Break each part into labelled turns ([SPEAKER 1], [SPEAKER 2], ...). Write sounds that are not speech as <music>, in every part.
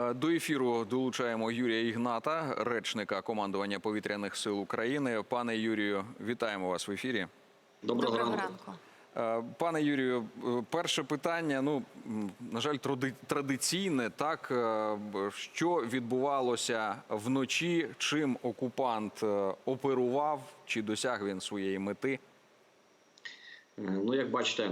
[SPEAKER 1] Е, До ефіру долучаємо Юрія Ігната, речника командування повітряних сил України. Пане Юрію, вітаємо вас в ефірі.
[SPEAKER 2] Доброго,
[SPEAKER 3] Доброго
[SPEAKER 2] ранку.
[SPEAKER 3] ранку.
[SPEAKER 1] Е, Пане Юрію, е, перше питання. Ну на жаль, тради- традиційне. Так що відбувалося вночі? Чим окупант оперував? Чи досяг він своєї мети?
[SPEAKER 2] Ну, як бачите,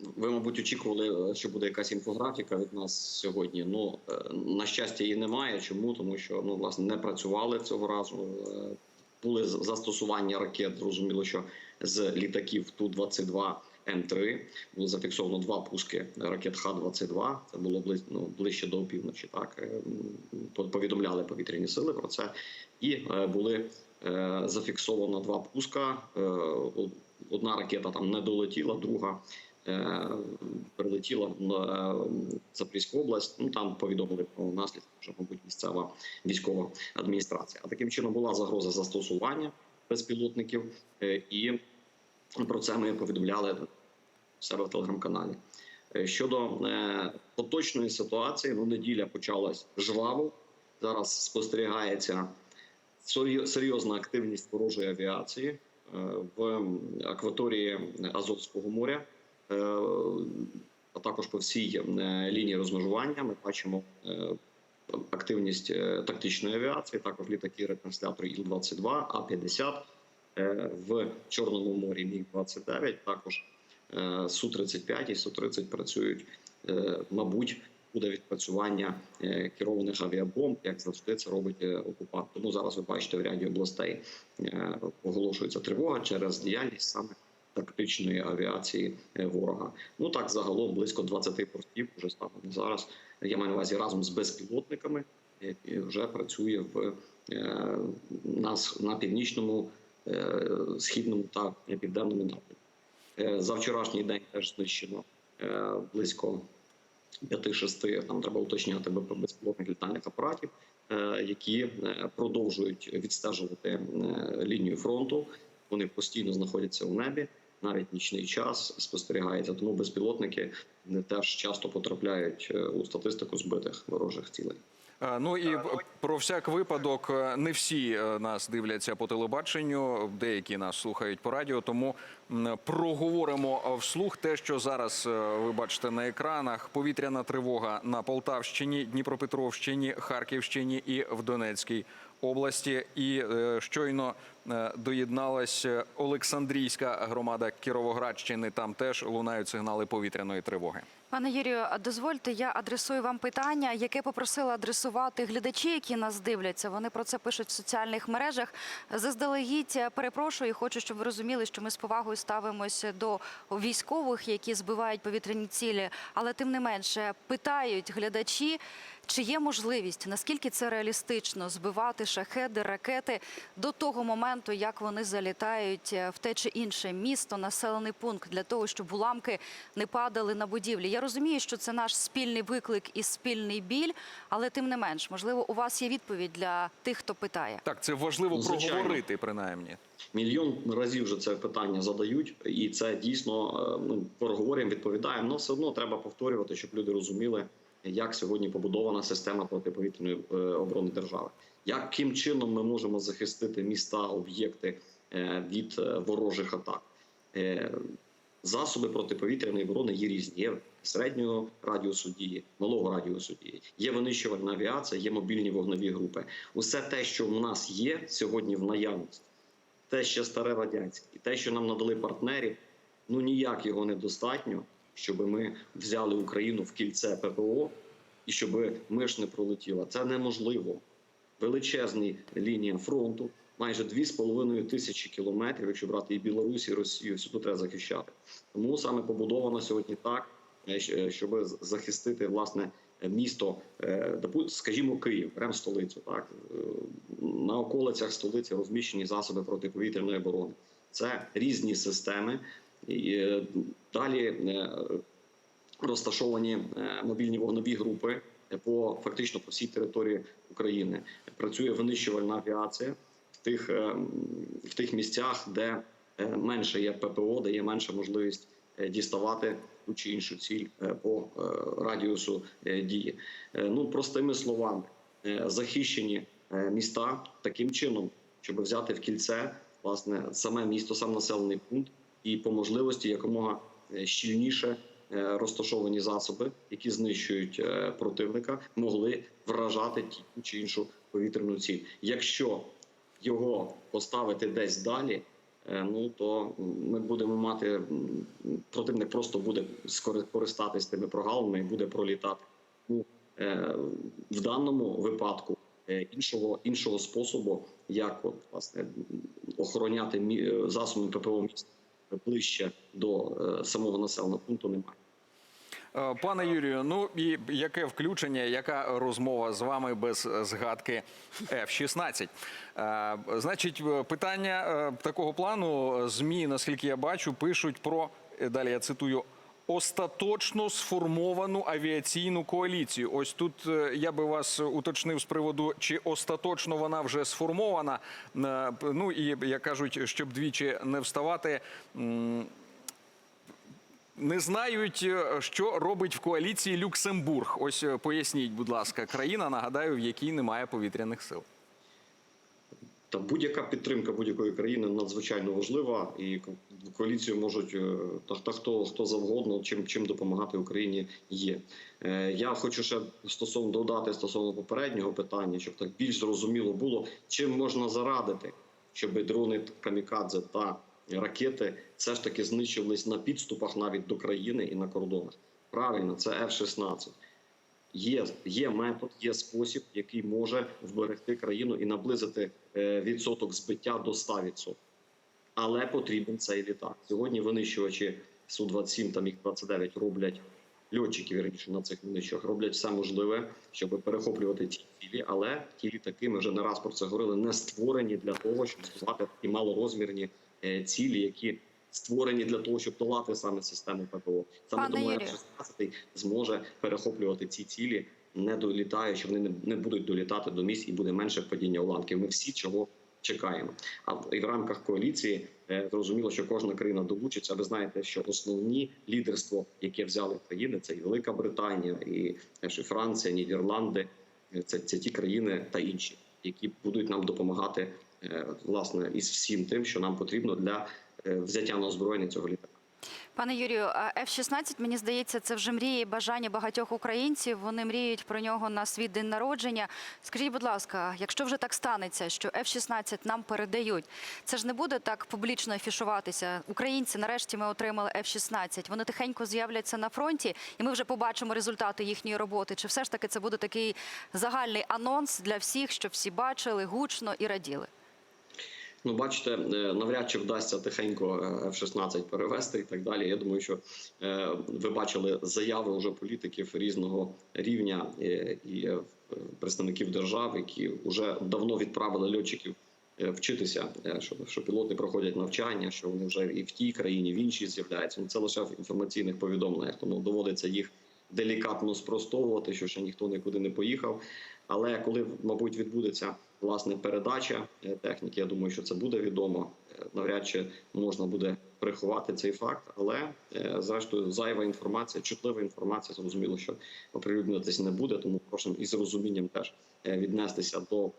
[SPEAKER 2] ви, мабуть, очікували, е, що буде якась інфографіка від нас сьогодні. Ну, е, на щастя, її немає. Чому? Тому що ну, власне не працювали цього разу. Е, Були застосування ракет. Зрозуміло, що з літаків Ту-22 М3 було зафіксовано два пуски ракет Х-22. Це було ну, ближче до опівночі. Так повідомляли повітряні сили про це, і були зафіксовано два пуска. Одна ракета там не долетіла, друга прилетіла в е, Запорізьку область. Ну там повідомили про наслідки, що мабуть місцева військова адміністрація. А таким чином була загроза застосування безпілотників, е, і про це ми повідомляли в себе в телеграм-каналі. Е, Щодо е, поточної ситуації, ну неділя почалась жваво. Зараз спостерігається серйозна активність ворожої авіації е, в акваторії Азовського моря, е, а також по всій е, лінії розмежування. Ми бачимо е, активність е, тактичної авіації, також літаки ретранслятори Іл-22, А-50 е, в Чорному морі Міг-29, також е, Су-35 і Су-30 працюють, е, мабуть, буде відпрацювання е, керованих авіабомб, як завжди це робить е, окупант. Тому зараз ви бачите в ряді областей е, оголошується тривога через діяльність саме тактичної авіації е, ворога. Ну так загалом близько 20 портів вже станом зараз. Я маю на увазі разом з безпілотниками, які вже працює в е, нас на північному, е, східному та південному напрямку. За вчорашній день теж знищено близько 5-6, там треба уточняти безпілотних літальних апаратів, які продовжують відстежувати лінію фронту. Вони постійно знаходяться у небі, навіть нічний час спостерігається. Тому безпілотники не теж часто потрапляють е, у статистику збитих ворожих цілей.
[SPEAKER 1] Ну і про всяк випадок, е, не всі е, нас дивляться по телебаченню, деякі нас слухають по радіо. Тому проговоримо вслух те, що зараз ви бачите на екранах: повітряна тривога на Полтавщині, Дніпропетровщині, Харківщині і в Донецькій області. І е, щойно е, доєдналась Олександрійська громада Кіровоградщини. Там теж лунають сигнали повітряної тривоги.
[SPEAKER 3] Пане Юрію, дозвольте, я адресую вам питання, яке попросила адресувати глядачі, які нас дивляться. Вони про це пишуть в соціальних мережах. Заздалегідь е, перепрошую, хочу, щоб ви розуміли, що ми з повагою ставимося до військових, які збивають повітряні цілі. Але тим не менше питають глядачі, чи є можливість, наскільки це реалістично збивати шахеди, ракети до того моменту, як вони залітають е, в те чи інше місто, населений пункт, для того, щоб уламки не падали на будівлі. Я розумію, що це наш спільний виклик і спільний біль, але тим не менш, можливо, у вас є відповідь для тих, хто питає.
[SPEAKER 1] Так, це важливо
[SPEAKER 2] звичайно.
[SPEAKER 1] проговорити, принаймні.
[SPEAKER 2] Мільйон разів вже це питання задають, і це дійсно е, ну проговорюємо, відповідаємо. але все одно треба повторювати, щоб люди розуміли, як сьогодні побудована система протиповітряної е, оборони держави. Яким чином ми можемо захистити міста, об'єкти е, від ворожих атак? Засоби протиповітряної оборони є різні. Є середнього радіусу дії, малого радіусу дії, є винищувальна авіація, є мобільні вогневі групи. Усе те, що в нас є сьогодні в наявності те ще старе радянське, те, що нам надали партнерів, ну ніяк його недостатньо, щоб ми взяли Україну в кільце ППО і щоб миш не пролетіла. Це неможливо. Величезні лінія фронту, майже 2,5 тисячі кілометрів, якщо брати і Білорусь, і Росію, сюди треба захищати. Тому саме побудовано сьогодні так, щоб захистити власне місто, е, скажімо, Київ, прям столицю. Так Е, на околицях столиці розміщені засоби протиповітряної оборони. Це різні системи. І е, далі е, розташовані е, мобільні вогневі групи по фактично по всій території України. Працює винищувальна авіація в тих, е, в тих місцях, де е, менше є ППО, де є менша можливість е, діставати ту чи іншу ціль е, по е, радіусу е, дії. Е, Ну простими словами, е, захищені е, міста таким чином, щоб взяти в кільце власне саме місто, сам населений пункт, і по можливості якомога е, щільніше е, розташовані засоби, які знищують е, противника, могли вражати ту чи іншу повітряну ціль. Якщо його поставити десь далі, е, ну то ми будемо мати противник просто буде скористатись тими прогалами і буде пролітати. Ну, е, в даному випадку е, іншого іншого способу, як от, власне охороняти е, засоби ППО міста ближче до е, самого населеного пункту, немає.
[SPEAKER 1] Е, Пане Юрію, ну і яке включення, яка розмова з вами без згадки F-16? Е, Значить, е, питання такого плану змі, наскільки я бачу, пишуть про далі. Я цитую. Остаточно сформовану авіаційну коаліцію. Ось тут я би вас уточнив з приводу, чи остаточно вона вже сформована. Ну і як кажуть, щоб двічі не вставати. Не знають, е, що робить в коаліції Люксембург. Ось е, поясніть, будь ласка, країна, нагадаю, в якій немає повітряних сил.
[SPEAKER 2] Та будь-яка підтримка будь-якої країни надзвичайно важлива, і в коаліцію можуть е, та, та хто хто завгодно, чим чим допомагати Україні є. Е, я хочу ще стосовно додати стосовно попереднього питання, щоб так більш зрозуміло було, чим можна зарадити, щоб дрони камікадзе та ракети все ж таки знищувались на підступах навіть до країни і на кордонах. Правильно, це F-16 є, є метод, є спосіб, який може вберегти країну і наблизити е, відсоток збиття до 100%. Але потрібен цей літак. Сьогодні винищувачі Су-27 та Міг-29 роблять льотчики, вірніше на цих винищувачах, роблять все можливе, щоб перехоплювати ті цілі. Але ті літаки, ми вже не раз про це говорили, не створені для того, щоб збивати такі малорозмірні цілі, які створені для того, щоб долати саме систему ППО. Саме тому
[SPEAKER 3] Юрію.
[SPEAKER 2] F-16 зможе перехоплювати ці цілі, не долітаючи, вони не, будуть долітати до місць і буде менше падіння уламків. Ми всі цього чекаємо. А і в рамках коаліції е, зрозуміло, що кожна країна долучиться. Ви знаєте, що основні лідерство, яке взяли країни, це і Велика Британія, і і Франція, Нідерланди. Е, Це, це ті країни та інші, які будуть нам допомагати е, власне із всім тим, що нам потрібно для е, взяття на озброєння цього літака.
[SPEAKER 3] Пане Юрію, а F-16, мені здається, це вже мрії бажання багатьох українців. Вони мріють про нього на свій день народження. Скажіть, будь ласка, якщо вже так станеться, що F-16 нам передають, це ж не буде так публічно афішуватися. Українці, нарешті, ми отримали F-16. Вони тихенько з'являться на фронті, і ми вже побачимо результати їхньої роботи. Чи все ж таки це буде такий загальний анонс для всіх, щоб всі бачили гучно і раділи?
[SPEAKER 2] Ну, бачите, е, навряд чи вдасться тихенько е, F-16 перевести і так далі. Я думаю, що е, ви бачили заяви вже політиків різного рівня і представників держав, які вже давно відправили льотчиків вчитися, що, що пілоти проходять навчання, що вони вже і в тій країні, в іншій з'являються. Ну, Це лише в інформаційних повідомленнях, тому доводиться їх делікатно спростовувати, що ще ніхто нікуди не поїхав. Але коли, мабуть, відбудеться власне передача е, техніки, я думаю, що це буде відомо. Е, Навряд чи можна буде приховати цей факт, але е, зрештою зайва інформація, чутлива інформація, зрозуміло, що оприлюднюватися не буде. Тому прошу із розумінням теж віднестися до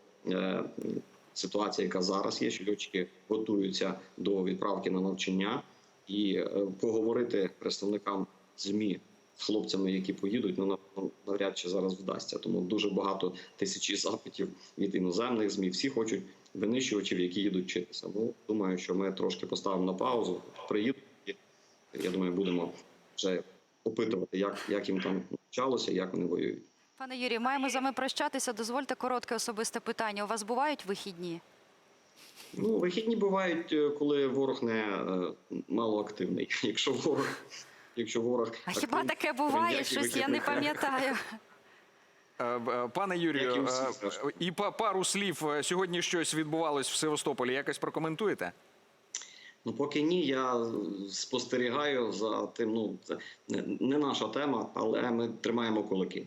[SPEAKER 2] ситуації, яка зараз є, що льотчики готуються до відправки на навчання, і поговорити представникам змі хлопцями, які поїдуть, ну нав- навряд чи зараз вдасться. Тому дуже багато тисячі запитів від іноземних змі. Всі хочуть винищувачів, які їдуть вчитися. Ну думаю, що ми трошки поставимо на паузу. Приїдуть. і, Я думаю, будемо вже опитувати, як, як їм там навчалося, як вони воюють.
[SPEAKER 3] Пане Юрію, маємо з вами прощатися. Дозвольте коротке особисте питання. У вас бувають вихідні?
[SPEAKER 2] Ну, вихідні бувають, е, коли ворог не е, малоактивний. <laughs> Якщо ворог, якщо ворог
[SPEAKER 3] А хіба таке буває? Щось я не пам'ятаю.
[SPEAKER 1] Е, е, Пане Юрію,
[SPEAKER 2] і всі,
[SPEAKER 1] е, і пару слів. Сьогодні щось відбувалось в Севастополі. Якось прокоментуєте?
[SPEAKER 2] Ну, поки ні, я спостерігаю за тим. Ну це не, не наша тема, але ми тримаємо кулаки.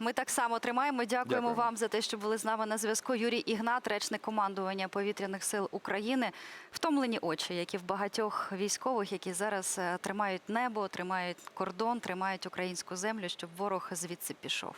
[SPEAKER 3] Ми так само тримаємо. Дякуємо,
[SPEAKER 1] Дякуємо.
[SPEAKER 3] вам за те, що були з нами на зв'язку. Юрій Ігнат, речник командування повітряних сил України. Втомлені очі, як і в багатьох військових, які зараз е, тримають небо, тримають кордон, тримають українську землю, щоб ворог звідси пішов.